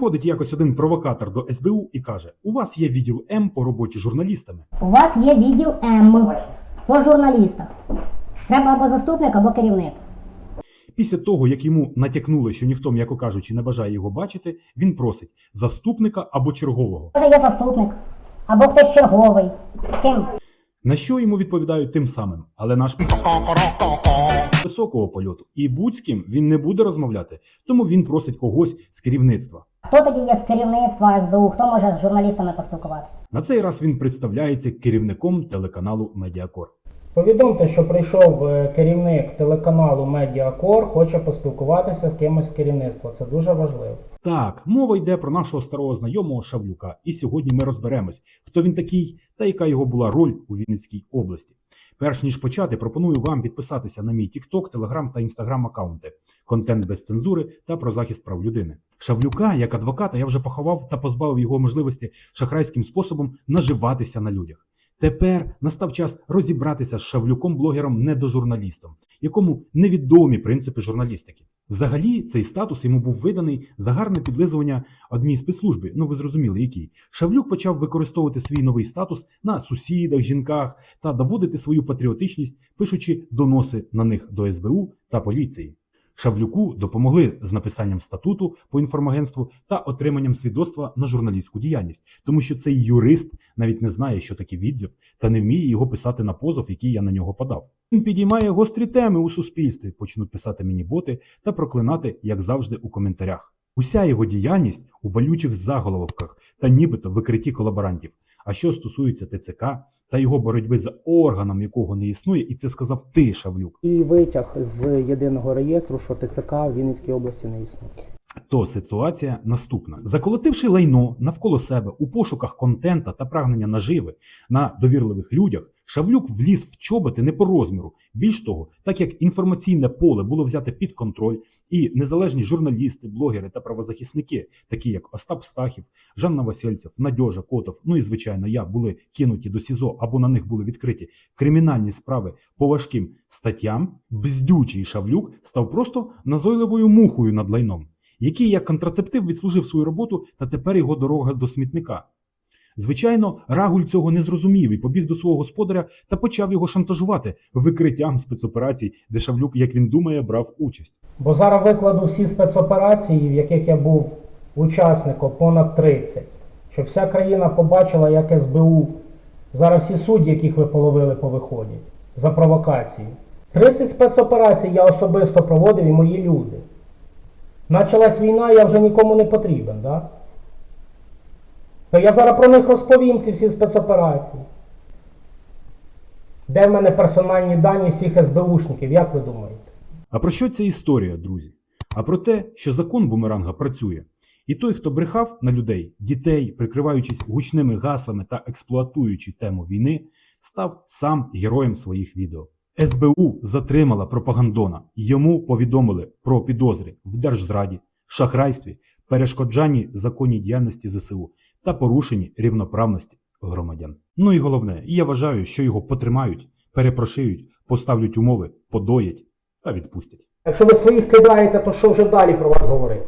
Приходить якось один провокатор до СБУ і каже: У вас є відділ М по роботі з журналістами. У вас є відділ М по журналістах. Треба або заступник, або керівник. Після того, як йому натякнули, що ніхто, м'яко кажучи, не бажає його бачити, він просить заступника або чергового. Може є заступник, або хтось черговий. З ким? На що йому відповідають тим самим, але наш високого польоту. І будь-ким він не буде розмовляти, тому він просить когось з керівництва. Хто тоді є з керівництва СБУ? Хто може з журналістами поспілкуватися? На цей раз він представляється керівником телеканалу Медіакор. Повідомте, що прийшов е, керівник телеканалу Медіакор, хоче поспілкуватися з кимось з керівництва. Це дуже важливо. Так, мова йде про нашого старого знайомого Шавлюка, і сьогодні ми розберемось, хто він такий та яка його була роль у Вінницькій області. Перш ніж почати, пропоную вам підписатися на мій TikTok, Telegram та Instagram аккаунти, контент без цензури та про захист прав людини. Шавлюка, як адвоката, я вже поховав та позбавив його можливості шахрайським способом наживатися на людях. Тепер настав час розібратися з Шавлюком-блогером недожурналістом, якому невідомі принципи журналістики. Взагалі, цей статус йому був виданий за гарне підлизування одній спецслужби. Ну ви зрозуміли, який. Шавлюк почав використовувати свій новий статус на сусідах, жінках та доводити свою патріотичність, пишучи доноси на них до СБУ та поліції. Шавлюку допомогли з написанням статуту по інформагентству та отриманням свідоцтва на журналістську діяльність, тому що цей юрист навіть не знає, що таке відзив, та не вміє його писати на позов, який я на нього подав. Він підіймає гострі теми у суспільстві, почнуть писати мені боти та проклинати, як завжди, у коментарях. Уся його діяльність у болючих заголовках та нібито викритті колаборантів. А що стосується ТЦК та його боротьби з органом, якого не існує, і це сказав ти, Шавлюк. І витяг з єдиного реєстру, що ТЦК в Вінницькій області не існує. То ситуація наступна: заколотивши лайно навколо себе у пошуках контента та прагнення наживи на довірливих людях, Шавлюк вліз в чоботи не по розміру. Більш того, так як інформаційне поле було взяте під контроль, і незалежні журналісти, блогери та правозахисники, такі як Остап Стахів, Жанна Васильцев, Надьожа Котов, ну і звичайно, я були кинуті до СІЗО або на них були відкриті кримінальні справи по важким статтям, бздючий Шавлюк став просто назойливою мухою над лайном який як контрацептив відслужив свою роботу та тепер його дорога до смітника. Звичайно, Рагуль цього не зрозумів і побіг до свого господаря та почав його шантажувати викриттям спецоперацій, де Шавлюк, як він думає, брав участь. Бо зараз викладу всі спецоперації, в яких я був учасником, понад 30. Щоб вся країна побачила, як СБУ. Зараз всі судді, яких ви половили, повиходять за провокації. 30 спецоперацій я особисто проводив і мої люди. Началась війна, я вже нікому не потрібен, да? Я зараз про них розповім, ці всі спецоперації. Де в мене персональні дані всіх СБУшників, як ви думаєте? А про що ця історія, друзі? А про те, що закон бумеранга працює. І той, хто брехав на людей, дітей, прикриваючись гучними гаслами та експлуатуючи тему війни, став сам героєм своїх відео. СБУ затримала пропагандона. Йому повідомили про підозри в держзраді, шахрайстві, перешкоджанні законній діяльності ЗСУ та порушенні рівноправності громадян. Ну і головне, я вважаю, що його потримають, перепрошиють, поставлять умови, подоять та відпустять. Якщо ви своїх кидаєте, то що вже далі про вас говорити?